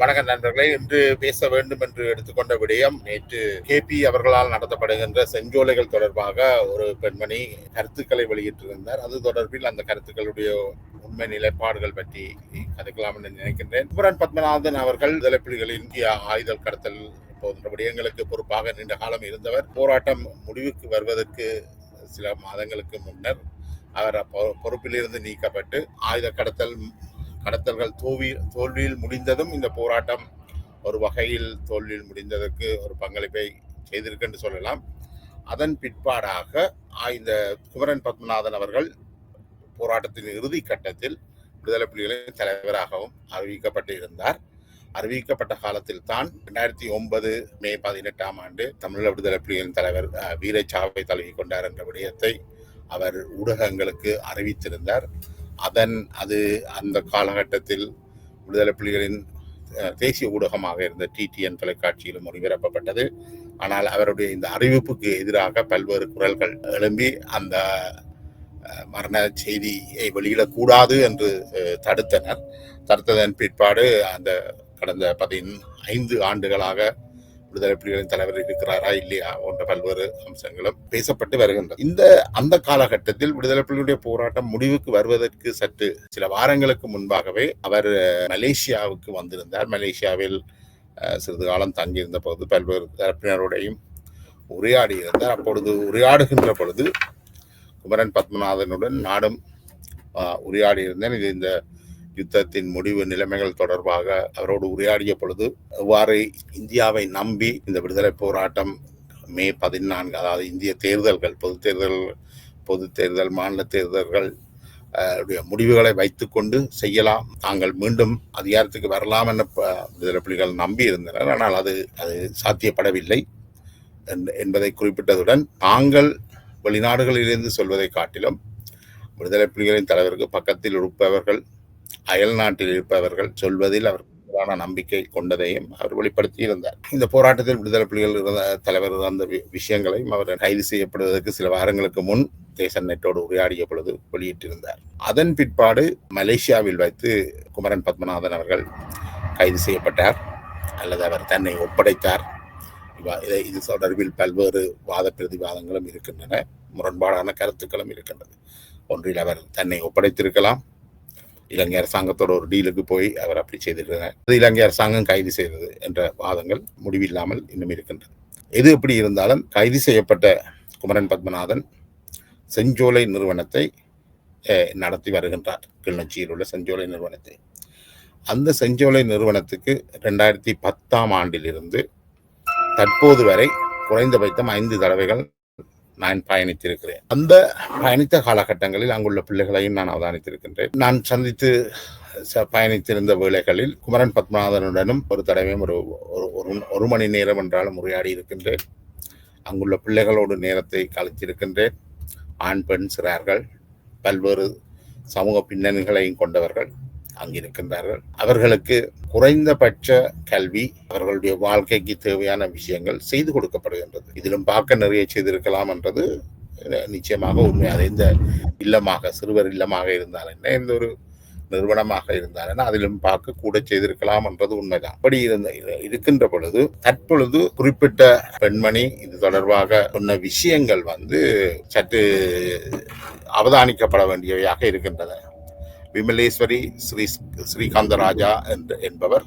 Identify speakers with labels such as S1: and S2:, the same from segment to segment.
S1: வணக்கம் நண்பர்களே இன்று பேச வேண்டும் என்று எடுத்துக்கொண்ட விடயம் நேற்று கேபி அவர்களால் நடத்தப்படுகின்ற செஞ்சோலைகள் தொடர்பாக ஒரு பெண்மணி கருத்துக்களை வெளியிட்டிருந்தார். அது தொடர்பில் அந்த கருத்துக்களுடைய உண்மை நிலைப்பாடுகள் பற்றி கதைக்கலாம் என்று நினைக்கின்றேன். குமரன் பத்மநாதன் அவர்கள் விடுதலைப்புலிகளின் இந்திய ஆயுதல் கடத்தல் போன்ற விடயங்களுக்கு பொறுப்பாக நீண்ட காலம் இருந்தவர். போராட்டம் முடிவுக்கு வருவதற்கு சில மாதங்களுக்கு முன்னர் அவர் பொறுப்பிலிருந்து நீக்கப்பட்டு ஆயுத கடத்தல் கடத்தல்கள் தோல்வி தோல்வியில் முடிந்ததும் இந்த போராட்டம் ஒரு வகையில் தோல்வியில் முடிந்ததற்கு ஒரு பங்களிப்பை செய்திருக்குன்னு சொல்லலாம். அதன் பிற்பாடாக இந்த குமரன் பத்மநாதன் அவர்கள் போராட்டத்தின் இறுதி கட்டத்தில் விடுதலை புலிகளின் தலைவராகவும் அறிவிக்கப்பட்டு இருந்தார். அறிவிக்கப்பட்ட காலத்தில் தான் ரெண்டாயிரத்தி ஒன்பது மே பதினெட்டாம் ஆண்டு தமிழக விடுதலை புலிகளின் தலைவர் வீரச்சாவை தழுவி கொண்டார் என்ற விடயத்தை அவர் ஊடகங்களுக்கு அறிவித்திருந்தார். அதன் அது அந்த காலகட்டத்தில் விடுதலை புலிகளின் தேசிய ஊடகமாக இருந்த டிடிஎன் தொலைக்காட்சியிலும் ஒளிபரப்பப்பட்டது. ஆனால் அவருடைய இந்த அறிவிப்புக்கு எதிராக பல்வேறு குரல்கள் எழும்பி அந்த மரண செய்தியை வெளியிடக்கூடாது என்று தடுத்தனர். தடுத்ததன் பிற்பாடு அந்த கடந்த பதினைந்து ஆண்டுகளாக விடுதலை புலிகளின் தலைவர் இருக்கிறாரா இல்லையா போன்ற பல்வேறு அம்சங்களும் பேசப்பட்டு வருகின்றன. இந்த அந்த காலகட்டத்தில் விடுதலை புலிகளுடைய போராட்டம் முடிவுக்கு வருவதற்கு சற்று சில வாரங்களுக்கு முன்பாகவே அவர் மலேசியாவுக்கு வந்திருந்தார். மலேசியாவில் சிறிது காலம் தங்கியிருந்த போது பல்வேறு தரப்பினருடையும் உரையாடி இருந்தார். அப்பொழுது உரையாடுகின்ற பொழுது குமரன் பத்மநாதனுடன் நானும் உரையாடியிருந்தேன் உரையாடி இருந்தேன். இது இந்த யுத்தத்தின் முடிவு நிலைமைகள் தொடர்பாக அவரோடு உரையாடிய பொழுது அவ்வாறு இந்தியாவை நம்பி இந்த விடுதலை போராட்டம் மே பதினான்கு அதாவது இந்திய தேர்தல்கள் பொது தேர்தல் பொது தேர்தல் மாநில தேர்தல்கள் முடிவுகளை வைத்துக்கொண்டு செய்யலாம். தாங்கள் மீண்டும் அதிகாரத்துக்கு வரலாம் என ப- விடுதலை புலிகள் நம்பி இருந்தனர். ஆனால் அது அது சாத்தியப்படவில்லை என்பதை குறிப்பிட்டதுடன் தாங்கள் வெளிநாடுகளிலிருந்து சொல்வதை காட்டிலும் விடுதலை புலிகளின் தலைவருக்கு பக்கத்தில் இருப்பவர்கள் அயல் நாட்டில் இருப்பவர்கள் சொல்வதில் அவர் பிரதான நம்பிக்கை கொண்டதையும் அவர் வெளிப்படுத்தி இருந்தார் இந்த போராட்டத்தில் விடுதலை புலிகள் இருந்த தலைவர் அந்த விஷயங்களையும் அவர் கைது செய்யப்படுவதற்கு சில வாரங்களுக்கு முன் தேசன் நெட்டோடு உரையாடிய பொழுது வெளியிட்டிருந்தார். அதன் பிற்பாடு மலேசியாவில் வைத்து குமரன் பத்மநாதன் அவர்கள் கைது செய்யப்பட்டார். அல்லது அவர் தன்னை ஒப்படைத்தார். இதை இது தொடர்பில் பல்வேறு வாத பிரதிவாதங்களும் இருக்கின்றன. முரண்பாடான கருத்துக்களும் இருக்கின்றது. ஒன்றில் அவர் தன்னை ஒப்படைத்திருக்கலாம். இலங்கை அரசாங்கத்தோட ஒரு டீலுக்கு போய் அவர் அப்படி செய்திருக்கிறார். அது இலங்கை அரசாங்கம் கைது செய்தது என்ற வாதங்கள் முடிவில்லாமல் இன்னும் இருக்கின்றது. எது எப்படி இருந்தாலும் கைது செய்யப்பட்ட குமரன் பத்மநாதன் செஞ்சோலை நிறுவனத்தை நடத்தி வருகின்றார். கிளிநொச்சியில் உள்ள செஞ்சோலை நிறுவனத்தை. அந்த செஞ்சோலை நிறுவனத்துக்கு ரெண்டாயிரத்தி பத்தாம் ஆண்டிலிருந்து தற்போது வரை குறைந்தபட்சம் ஐந்து தடவைகள் நான் பயணித்திருக்கிறேன். அந்த பயணித்த காலகட்டங்களில் அங்குள்ள பிள்ளைகளையும் நான் அவதானித்திருக்கின்றேன். நான் சந்தித்து பயணித்திருந்த வேளைகளில் குமரன் பத்மநாதனுடனும் ஒரு தடவையும் ஒரு ஒரு- ஒரு ஒரு மணி நேரம் என்றாலும் உரையாடி இருக்கின்றேன். அங்குள்ள பிள்ளைகளோடு நேரத்தை கழித்திருக்கின்றேன். ஆண் பெண் சிறார்கள் பல்வேறு சமூக பின்னணிகளையும் கொண்டவர்கள். அங்கிருக்கின்றார்கள். அவர்களுக்கு குறைந்தபட்ச கல்வி அவர்களுடைய வாழ்க்கைக்கு தேவையான விஷயங்கள் செய்து கொடுக்கப்படுகின்றது. இதிலும் பார்க்க நிறைய செய்திருக்கலாம் என்றது நிச்சயமாக உண்மை. அது இல்லமாக சிறுவர் இல்லமாக இருந்தால் என்ன எந்த ஒரு நிறுவனமாக இருந்தால் என்ன அதிலும் பார்க்க கூட செய்திருக்கலாம் என்றது உண்மைதான். அப்படி இருந்த இருக்கின்ற பொழுது தற்பொழுது குறிப்பிட்ட பெண்மணி இது தொடர்பாக சொன்ன விஷயங்கள் வந்து சற்று அவதானிக்கப்பட வேண்டியவையாக இருக்கின்றன. விமலேஸ்வரி ஸ்ரீ ஸ்ரீகாந்த ராஜா என்ற என்பவர்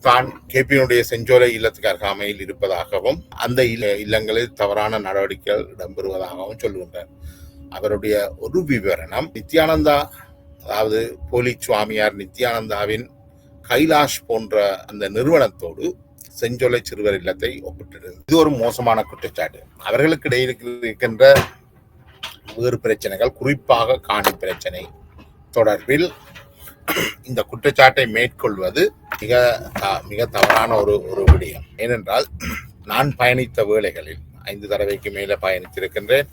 S1: தான் கேபியினுடைய செஞ்சோலை இல்லத்துக்கு அருகாமையில் இருப்பதாகவும் அந்த இல்ல இல்லங்களில் தவறான நடவடிக்கைகள் இடம்பெறுவதாகவும் சொல்லுகின்றார் அவருடைய ஒரு விவரணம் நித்யானந்தா அதாவது போலி சுவாமியார் நித்யானந்தாவின் கைலாஷ் போன்ற அந்த நிறுவனத்தோடு செஞ்சோலை சிறுவர் இல்லத்தை ஒப்பிட்டிருந்தது. இது ஒரு மோசமான குற்றச்சாட்டு. அவர்களுக்கு இடையில் இருக்கின்ற வேறு பிரச்சனைகள் குறிப்பாக காணி பிரச்சனை தொடர்பில் இந்த குற்றச்சாட்டை மேற்கொள்வது மிக த- மிக தவறான ஒரு ஒரு விடயம். ஏனென்றால் நான் பயணித்த வேளைகளில் ஐந்து தடவைக்கு மேலே பயணித்திருக்கின்றேன்.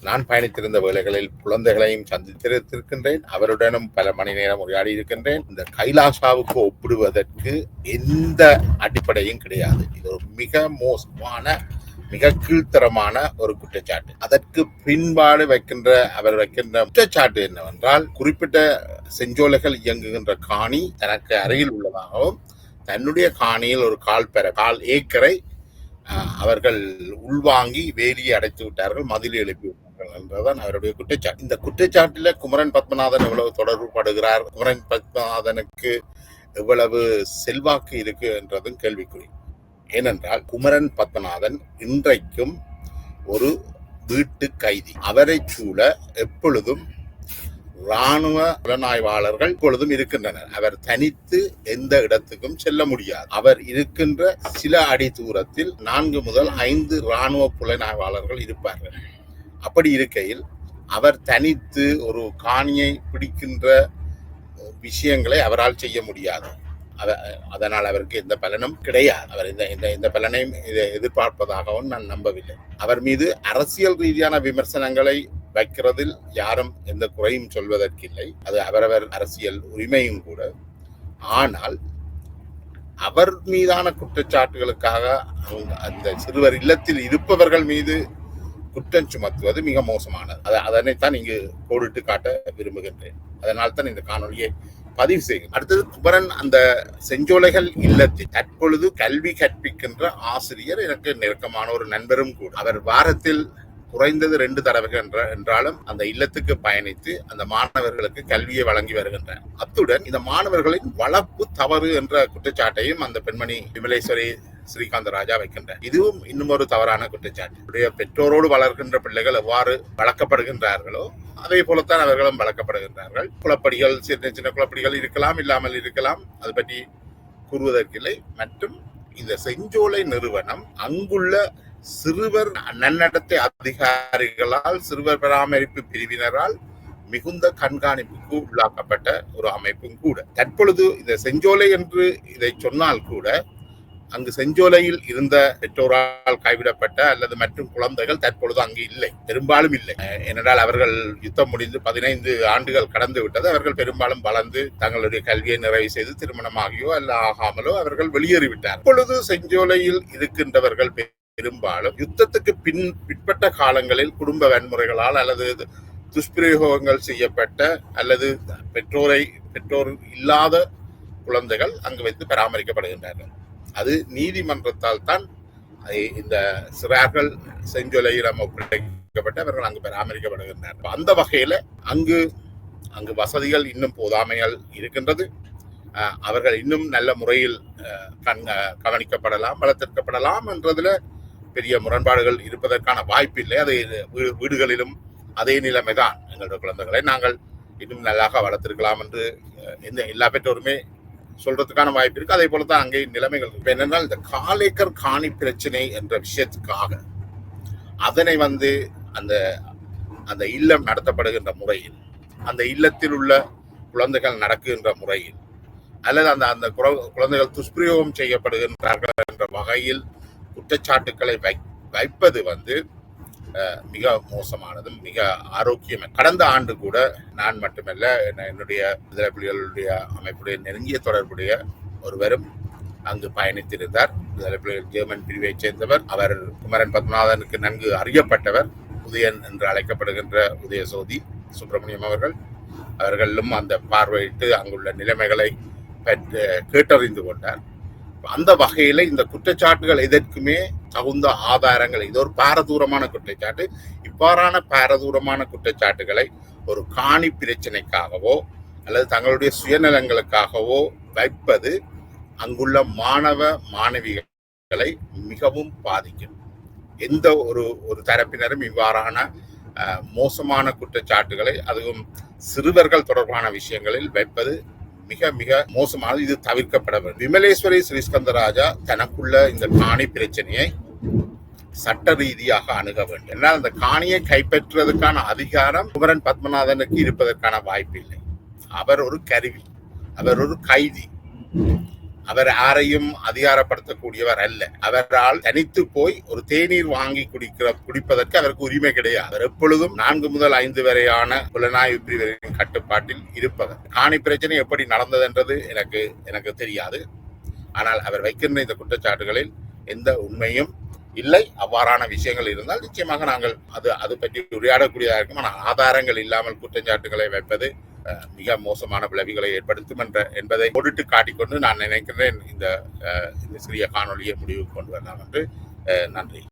S1: நான் பயணித்திருந்த வேலைகளில் குழந்தைகளையும் சந்தித்திருக்கின்றேன் அவருடனும் பல மணி நேரம் உரையாடி இருக்கின்றேன் இந்த கைலாசாவுக்கு ஒப்பிடுவதற்கு எந்த அடிப்படையும் கிடையாது. இது ஒரு மிக மோசமான மிக கீழ்த்தரமான ஒரு குற்றச்சாட்டு. அதற்கு பின்பாடு வைக்கின்ற அவர் வைக்கின்ற குற்றச்சாட்டு என்னவென்றால் குறிப்பிட்ட செஞ்சோலைகள் இயங்குகின்ற காணி தனக்கு அருகில் உள்ளதாகவும் தன்னுடைய காணியில் ஒரு கால் பெற கால் ஏக்கரை அவர்கள் உள்வாங்கி வேலியை அடைத்து விட்டார்கள் மதில் எழுப்பி விட்டார்கள் என்றுதான் அவருடைய குற்றச்சாட்டு. இந்த குற்றச்சாட்டில் குமரன் பத்மநாதன் எவ்வளவு தொடர்பு படுகிறார் குமரன் பத்மநாதனுக்கு எவ்வளவு செல்வாக்கு இருக்கு என்றதும் கேள்விக்குறி. ஏனென்றால் குமரன் பத்மநாதன் இன்றைக்கும் ஒரு வீட்டு கைதி. அவரை சூழ எப்பொழுதும் ராணுவ புலனாய்வாளர்கள் இப்பொழுதும் இருக்கின்றனர். அவர் தனித்து எந்த இடத்துக்கும் செல்ல முடியாது. அவர் இருக்கின்ற சில அடி தூரத்தில் நான்கு முதல் ஐந்து ராணுவ புலனாய்வாளர்கள் இருப்பார்கள். அப்படி இருக்கையில் அவர் தனித்து ஒரு காணியை பிடிக்கின்ற விஷயங்களை அவரால் செய்ய முடியாது. அதனால் அவருக்கு எந்த பலனும் கிடையாது. அவர் இந்த இந்த இந்த பலனையும் இதை எதிர்பார்ப்பதாகவும் நான் நம்பவில்லை. அவர் மீது அரசியல் ரீதியான விமர்சனங்களை வைக்கிறதில் யாரும் எந்த குறையும் சொல்வதற்கில்லை. அது அவரவர் அரசியல் உரிமையும் கூட. ஆனால் அவர் மீதான குற்றச்சாட்டுகளுக்காக அவங்க அந்த சிறுவர் இல்லத்தில் இருப்பவர்கள் மீது குற்றம் சுமத்துவது மிக மோசமானது. அதனைத்தான் இங்கு கோடிட்டு காட்ட விரும்புகின்றேன். அதனால் தான் இந்த காணொலியை பதிவு செய்யும் அடுத்தது குமரன் அந்த செஞ்சோலைகள் இல்லத்தில் தற்பொழுது கல்வி கற்பிக்கின்ற ஆசிரியர் எனக்கு நெருக்கமான ஒரு நண்பரும் கூட. அவர் வாரத்தில் குறைந்தது ரெண்டு தடவைகள் என்ற என்றாலும் அந்த இல்லத்துக்கு பயணித்து அந்த மாணவர்களுக்கு கல்வியை வழங்கி வருகின்றனர் அத்துடன் இந்த மாணவர்களின் வளர்ப்பு தவறு என்ற குற்றச்சாட்டையும் அந்த பெண்மணி விமலேஸ்வரி ஸ்ரீகாந்த ராஜா வைக்கின்றார் இதுவும் இன்னும் ஒரு தவறான குற்றச்சாட்டு. பெற்றோரோடு வளர்க்கின்ற பிள்ளைகள் எவ்வாறு வளர்க்கப்படுகின்றார்களோ அதே போலத்தான் அவர்களும் வளர்க்கப்படுகின்றார்கள். குளப்படிகள் சின்ன சின்ன குளப்படிகள் இருக்கலாம் இல்லாமல் இருக்கலாம். அது பற்றி கூறுவதற்கில்லை. மற்றும் இந்த செஞ்சோலை நிறுவனம் அங்குள்ள சிறுவர் நன்னடத்தை அதிகாரிகளால் சிறுவர் பராமரிப்பு பிரிவினரால் மிகுந்த கண்காணிப்புக்கு உள்ளாக்கப்பட்ட ஒரு அமைப்பும் கூட. தற்பொழுது இந்த செஞ்சோலை என்று இதை சொன்னால் கூட அங்கு செஞ்சோலையில் இருந்த பெற்றோரால் கைவிடப்பட்ட அல்லது மற்றும் குழந்தைகள் தற்பொழுது அங்கு இல்லை. பெரும்பாலும் இல்லை. ஏனென்றால் அவர்கள் யுத்தம் முடிந்து பதினைந்து ஆண்டுகள் கடந்து விட்டது. அவர்கள் பெரும்பாலும் வளர்ந்து தங்களுடைய கல்வியை நிறைவு செய்து திருமணமாகியோ அல்ல ஆகாமலோ அவர்கள் வெளியேறிவிட்டார் இப்பொழுது செஞ்சோலையில் இருக்கின்றவர்கள் பெரும்பாலும் யுத்தத்துக்கு பின் பிற்பட்ட காலங்களில் குடும்ப வன்முறைகளால் அல்லது துஷ்பிரயோகங்கள் செய்யப்பட்ட அல்லது பெற்றோரை பெற்றோர் இல்லாத குழந்தைகள் அங்கு வைத்து பராமரிக்கப்படுகின்றனர். அது நீதிமன்றத்தால் தான் இந்த சிறார்கள் செஞ்சொலையிடம் ஒப்படைக்கப்பட்டு அவர்கள் அங்கு பராமரிக்கப்படுகின்றனர். அந்த வகையில் அங்கு அங்கு வசதிகள் இன்னும் போதாமையால் இருக்கின்றது. அவர்கள் இன்னும் நல்ல முறையில் கண் கவனிக்கப்படலாம் வளர்த்திருக்கப்படலாம் என்றதில் பெரிய முரண்பாடுகள் இருப்பதற்கான வாய்ப்பில்லை அதை வீ- வீடுகளிலும் அதே நிலைமைதான். எங்களுடைய குழந்தைகளை நாங்கள் இன்னும் நல்லாக வளர்த்திருக்கலாம் என்று எந்த எல்லா பெற்றோருமே சொல்றதுக்கான வாய்ப்பு இருக்கு அதே போல தான் அங்கே நிலைமைகள் இருக்கு. என்னென்னால் இந்த காலேக்கர் காணி பிரச்சனை என்ற விஷயத்துக்காக அதனை வந்து அந்த அந்த இல்லம் நடத்தப்படுகின்ற முறையில் அந்த இல்லத்தில் உள்ள குழந்தைகள் நடக்குகின்ற முறையில் அல்லது அந்த அந்த குழந்தைகள் துஷ்பிரயோகம் செய்யப்படுகின்றார்கள் என்ற வகையில் குற்றச்சாட்டுக்களை வை வைப்பது வந்து மிக மோசமானதும் மிக ஆரோக்கியம். கடந்த ஆண்டு கூட நான் மட்டுமல்ல என்ன- என்னுடைய விடுதலை புலிகளுடைய அமைப்புடைய நெருங்கிய தொடர்புடைய ஒருவரும் அங்கு பயணித்திருந்தார். விடுதலை புலிகள் ஜெர்மன் பிரிவைச் சேர்ந்தவர் அவர் குமரன் பத்மநாதனுக்கு நன்கு அறியப்பட்டவர் உதயன் என்று அழைக்கப்படுகின்ற உதயசோதி சுப்பிரமணியம் அவர்கள். அவர்களும் அந்த பார்வையிட்டு அங்குள்ள நிலைமைகளை பெற்று கேட்டறிந்து கொண்டார். அந்த வகையில இந்த குற்றச்சாட்டுகள் எதற்குமே தகுந்த ஆதாரங்கள் இது ஒரு பாரதூரமான குற்றச்சாட்டு. இவ்வாறான பாரதூரமான குற்றச்சாட்டுகளை ஒரு காணி பிரச்சனைக்காகவோ அல்லது தங்களுடைய சுயநலங்களுக்காகவோ வைப்பது அங்குள்ள மாணவ மாணவிகளை மிகவும் பாதிக்கும். எந்த ஒரு ஒரு தரப்பினரும் இவ்வாறான மோசமான குற்றச்சாட்டுகளை அதுவும் சிறுவர்கள் தொடர்பான விஷயங்களில் வைப்பது மிக மிக மோசமானது. இது தவிர்க்கப்பட வேண்டும். விமலேஸ்வரி ஸ்ரீஸ்கந்தராஜா தனக்குள்ள இந்த காணி பிரச்சனையை சட்ட ரீதியாக அணுக வேண்டும். ஏன்னா அந்த காணியை கைப்பற்றுவதற்கான அதிகாரம் குமரன் பத்மநாதனுக்கு இருப்பதற்கான வாய்ப்பு இல்லை அவர் ஒரு கருவி. அவர் ஒரு கைதி. அவர் யாரையும் அதிகாரப்படுத்தக்கூடியவர் அல்ல. அவரால் தனித்து போய் ஒரு தேநீர் வாங்கி குடிக்கிற குடிப்பதற்கு அவருக்கு உரிமை கிடையாது. அவர் எப்பொழுதும் நான்கு முதல் ஐந்து வரையான புலனாய்வு பிரிவரின் கட்டுப்பாட்டில் இருப்பவர். காணி பிரச்சனை எப்படி நடந்ததென்றது எனக்கு எனக்கு தெரியாது. ஆனால் அவர் வைக்கின்ற இந்த குற்றச்சாட்டுகளில் எந்த உண்மையும் இல்லை. அவ்வாறான விஷயங்கள் இருந்தால் நிச்சயமாக நாங்கள் அது அது பற்றி உரையாடக்கூடியதாக இருக்கும். ஆனால் ஆதாரங்கள் இல்லாமல் குற்றச்சாட்டுகளை வைப்பது மிக மோசமான விளைவுகளை ஏற்படுத்தும் என்ற என்பதை பொருட்டு காட்டிக்கொண்டு நான் நினைக்கிறேன் இந்த இந்த சிறிய காணொலியை முடிவுக்கு கொண்டு வரலாம் என்று நன்றி.